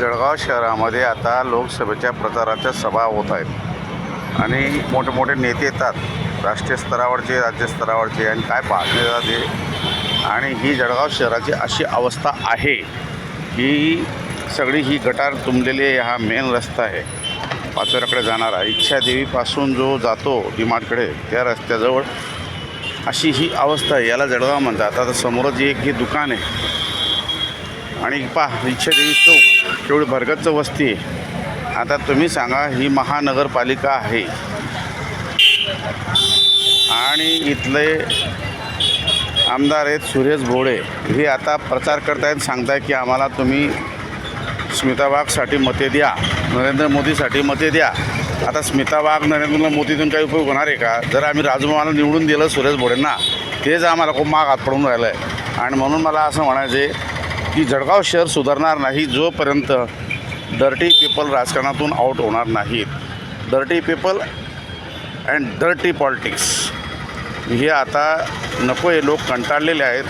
जळगाव शहरामध्ये आता लोकसभेच्या प्रचाराच्या सभा होत आहेत. आणि मोठे नेते येतात. राष्ट्रीय स्तरावरचे राज्यस्तरावरचे आणि काय पाहणे जाते आणि ही जळगाव शहराची अशी अवस्था आहे की सगळी ही गटार तुंबलेली हा मेन रस्ता आहे. पाचोऱ्याकडे जाणारा इच्छादेवीपासून जो जातो डीमार्टकडे त्या रस्त्याजवळ अशी ही अवस्था आहे. याला जळगाव म्हणतात. आता समोरच एक हे दुकान आहे. आणि पहा इच्छादेवी चौक. केवढी भरगच्च वस्ती आहे. आता तुम्ही सांगा ही महानगरपालिका आहे. आणि इथले आमदार आहेत सुरेश भोळे. हे आता प्रचार करतायत सांगताय की आम्हाला तुम्ही स्मिता वाघसाठी मते द्या नरेंद्र मोदीसाठी मते द्या. आता स्मिता वाघ नरेंद्र मोदीतून काही उपयोग होणार आहे का? जर आम्ही राजभवनाला निवडून दिलं सुरेश भोळेंना तेच आम्हाला खूप माग हात पडून राहिलं आहे आणि म्हणून मला असं म्हणायचं आहे की जळगाव शहर सुधारणार नाही जोपर्यंत डर्टी पीपल राजकारणातून आऊट होणार नाहीत. Dirty people and dirty politics हे आता नको आहे लोक कंटाळलेले आहेत.